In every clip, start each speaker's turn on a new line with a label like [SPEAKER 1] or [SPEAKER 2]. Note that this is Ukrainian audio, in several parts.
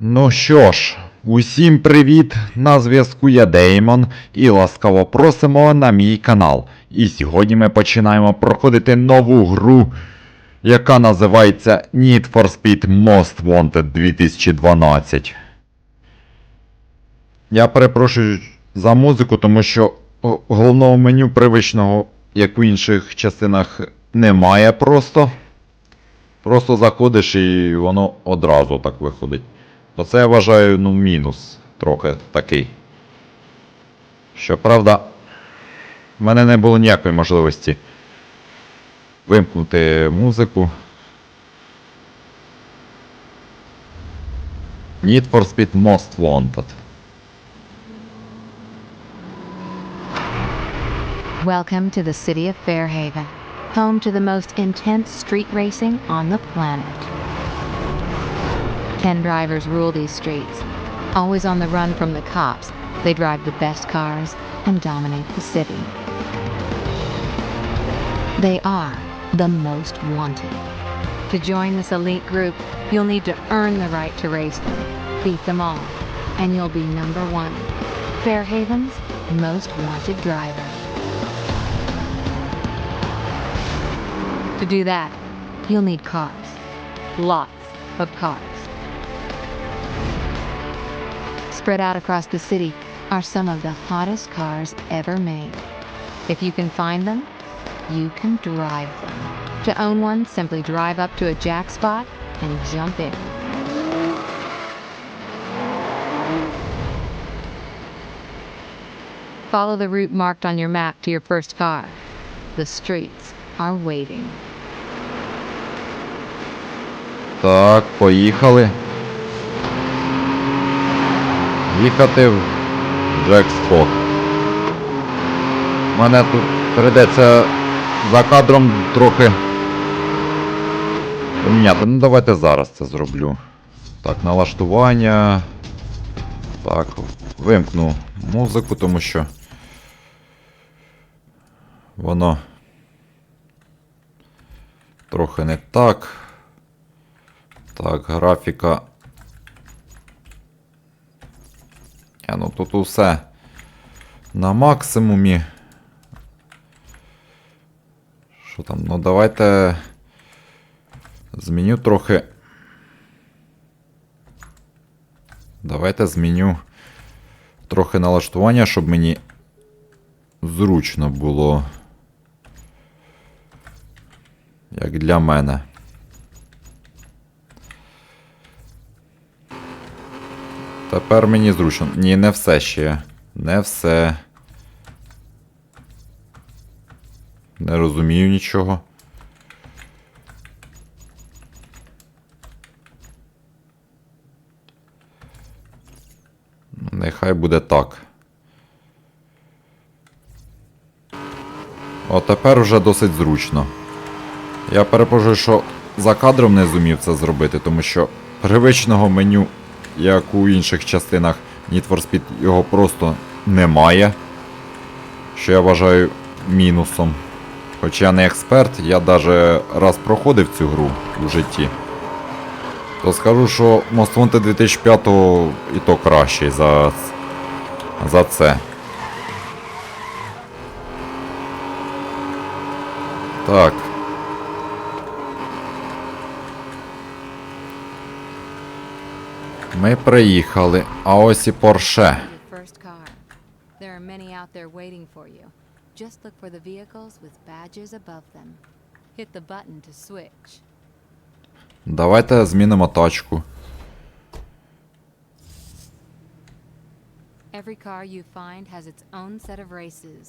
[SPEAKER 1] Ну що ж, усім привіт! На зв'язку я Деймон і ласкаво просимо на мій канал. І сьогодні ми починаємо проходити нову гру, яка називається Need for Speed Most Wanted 2012. Я перепрошую за музику, тому що головного меню привичного, як в інших частинах, немає просто. Просто заходиш і воно одразу так виходить. То це я вважаю, ну, мінус трохи такий. Щоправда, в мене не було ніякої можливості вимкнути музику. Need for Speed Most Wanted.
[SPEAKER 2] Welcome to the city of Fairhaven, home to the most intense street racing on the planet. Ten drivers rule these streets. Always on the run from the cops, they drive the best cars and dominate the city. They are the most wanted. To join this elite group, you'll need to earn the right to race them, beat them all, and you'll be number one. Fairhaven's most wanted driver. To do that, you'll need cars. Lots of cars. Spread out across the city are some of the hottest cars ever made. If you can find them, you can drive them. To own one, simply drive up to a jack spot and jump in. Follow the route marked on your map to your first car. The streets are waiting.
[SPEAKER 1] Так, поїхали. Їхати в Джекспот. Мене тут прийдеться за кадром трохи поміняти. Ну давайте зараз це зроблю. Так, налаштування. Так, вимкну музику, тому що воно трохи не так. Так, графіка. Я, ну тут усе на максимумі. Що там? Ну давайте зміню трохи. Давайте зміню трохи налаштування, щоб мені зручно було. Як для мене. Тепер мені зручно. Ні, не все ще. Не все. Не розумію нічого. Ну, Нехай буде так. О, тепер вже досить зручно. Я перепрошую, що за кадром не зумів це зробити, тому що привичного меню, як у інших частинах Need for Speed, його просто немає. Що я вважаю мінусом. Хоча я не експерт, я навіть раз проходив цю гру у житті. То скажу, що Most Wanted 2005 і то кращий за, за це. Так. Ми приїхали, а ось і Порше.
[SPEAKER 2] Just look for the vehicles with badges above them. Hit the button to switch.
[SPEAKER 1] Давайте змінимо тачку.
[SPEAKER 2] Every car you find has its own set of races.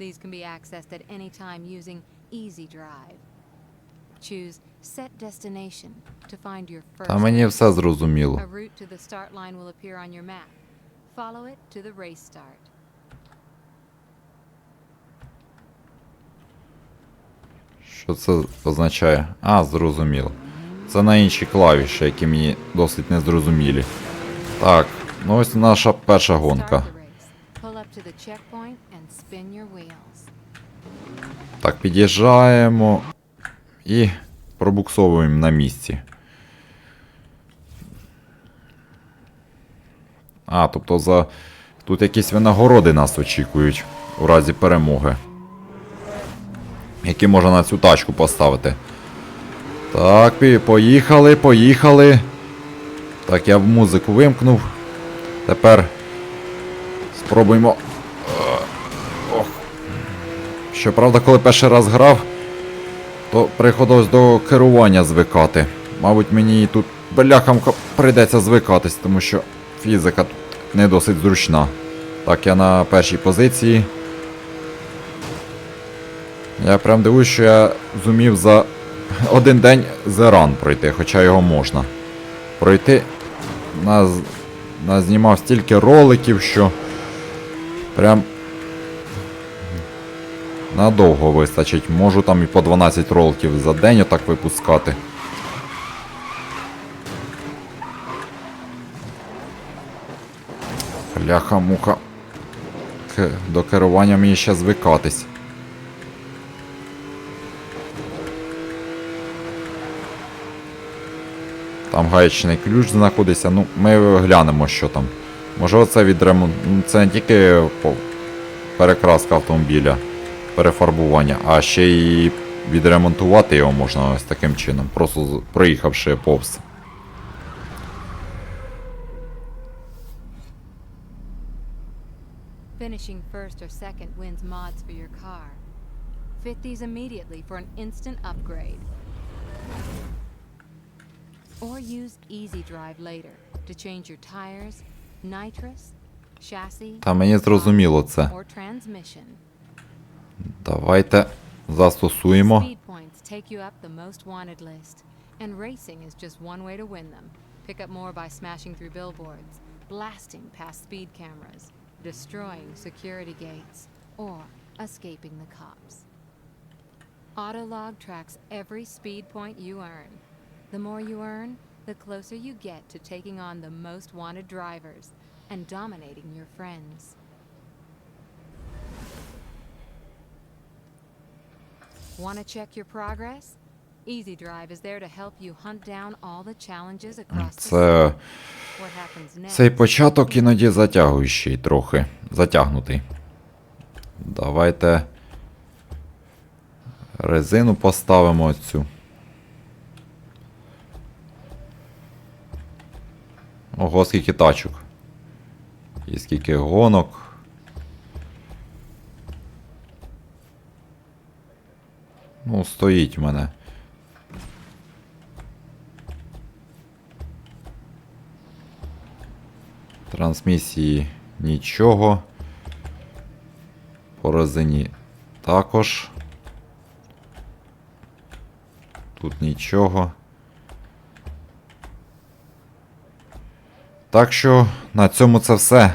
[SPEAKER 2] These can be accessed at any time using Easy Drive.
[SPEAKER 1] Та мені все зрозуміло. Що це означає? А, зрозуміло. Це на інші клавіші, які мені досить незрозумілі. Так, ну ось наша перша гонка. Так, під'їжджаємо і пробуксовуємо на місці. А, тобто за. Тут якісь винагороди нас очікують у разі перемоги. Які можна на цю тачку поставити. Так, поїхали, поїхали. Так, я в музику вимкнув. Тепер спробуємо. Ох. Щоправда, коли перший раз грав, то приходилось до керування звикати. Мабуть, мені тут бляхамка прийдеться звикатись, тому що фізика тут не досить зручна. Так, я на першій позиції. Я прям дивуюсь, що я зумів за один день Run пройти, хоча його можна. Пройти. Нас, нас знімав стільки роликів, що прям надовго вистачить. Можу там і по 12 роликів за день отак випускати. Бляха-муха. К- До керування мені ще звикатись. Там гаєчний ключ знаходиться. Ну, ми глянемо, що там. Може оце відремонт. ну, Це не тільки перекраска автомобіля, перефарбування, а ще й відремонтувати його можна ось таким чином, просто проїхавши повз.
[SPEAKER 2] Finishing first or second wins mods for your car. Fit these immediately for an instant upgrade. Or use Easy Drive later to change your tires, nitrous, chassis,
[SPEAKER 1] Та мені зрозуміло це.
[SPEAKER 2] or transmission.
[SPEAKER 1] Давайте застосуємо.
[SPEAKER 2] Speed points take you up the most wanted list, and racing is just one way to win them. Pick up more by smashing through billboards, blasting past speed cameras, destroying security gates, or escaping the cops. Autolog tracks every speed point you earn. The more you earn, the closer you get to taking on the most wanted drivers and dominating your friends. Want to check your progress? Easy Drive is there to help you hunt down all the challenges across the
[SPEAKER 1] Це. Цей початок іноді затягуючий трохи. Затягнутий. Давайте. Резину поставимо цю. Ого, скільки тачок. І скільки гонок. Ну, стоїть в мене. Трансмісії нічого. По резині також. Тут нічого. Так що на цьому це все.